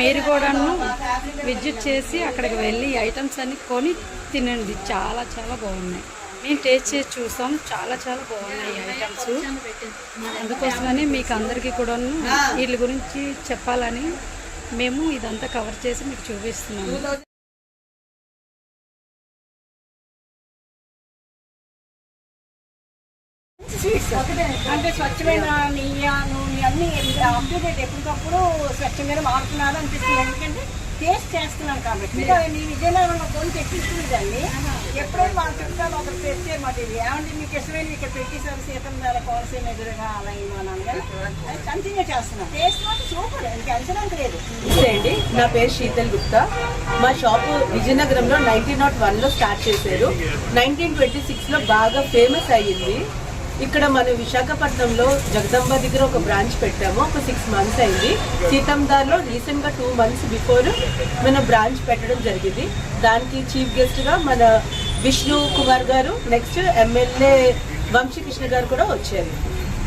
మీరు కూడాను విజిట్ చేసి అక్కడికి వెళ్ళి ఐటమ్స్ అన్ని కొని తినండి. చాలా చాలా బాగున్నాయి. మేము టేస్ట్ చేసి చూసాం. చాలా చాలా బాగున్నాయి ఐటమ్స్. అందుకోసమని మీకు అందరికీ కూడాను వీళ్ళ గురించి చెప్పాలని మేము ఇదంతా కవర్ చేసి మీకు చూపిస్తున్నాము. అంటే స్వచ్ఛమైన నెయ్యి అన్ని అప్డేట్ ఎప్పటికప్పుడు స్వచ్ఛమైన మారుతున్నారు అనిపిస్తుంది. ఎందుకంటే టేస్ట్ చేస్తున్నాను కాబట్టి. మీ విజయనగరంలో కొని తెప్పించుకునేదాన్ని ఎప్పుడైనా వాళ్ళ చుట్టాలు ఒకరు తెచ్చే మాట ఇది ఏమంటే మీకు ఇష్టమైన ఇక్కడ పెట్టేసారు సీతం వేల కోనసీమ ఎదురుగా అలా మా నాన్నగారు కంటిన్యూ చేస్తున్నాను టేస్ట్ మాత్రం సూపర్ ఇంకా అంచనాకు లేదు. అండి నా పేరు శీతల్ గుప్తా. మా షాపు విజయనగరంలో నైన్టీన్ నాట్ వన్లో స్టార్ట్ చేశారు. నైన్టీన్ ట్వంటీ సిక్స్లో బాగా ఫేమస్ అయ్యింది. ఇక్కడ మన విశాఖపట్నంలో జగదంబ దగ్గర ఒక బ్రాంచ్ పెట్టాము ఒక సిక్స్ మంత్స్ అయింది. సీతందార్లో రీసెంట్గా టూ మంత్స్ బిఫోర్ మన బ్రాంచ్ పెట్టడం జరిగింది. దానికి చీఫ్ గెస్ట్గా మన విష్ణు కుమార్ గారు నెక్స్ట్ ఎమ్మెల్యే వంశీకృష్ణ గారు కూడా వచ్చారు.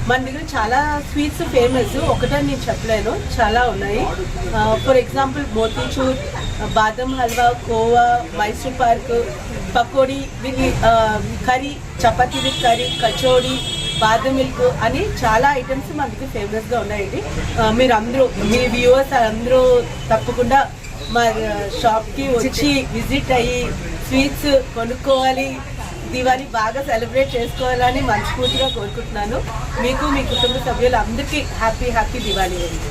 మన దగ్గర చాలా స్వీట్స్ ఫేమస్ ఒకటని నేను చెప్పలేను చాలా ఉన్నాయి. ఫర్ ఎగ్జాంపుల్ మోతీచూర్ బాదం halwa khova Mysore pak pakodi with curry chapati with curry kachori బాదం మిల్క్ అని చాలా ఐటమ్స్ మనకి ఫేమస్గా ఉన్నాయండి. మీరు అందరూ మీ వ్యూవర్స్ అందరూ తప్పకుండా మా షాప్కి వచ్చి విజిట్ అయ్యి స్వీట్స్ కొనుక్కోవాలి దివాళీ బాగా సెలబ్రేట్ చేసుకోవాలని మనస్ఫూర్తిగా కోరుకుంటున్నాను. మీకు మీ కుటుంబ సభ్యులు అందరికీ హ్యాపీ హ్యాపీ దివాళీ అండి.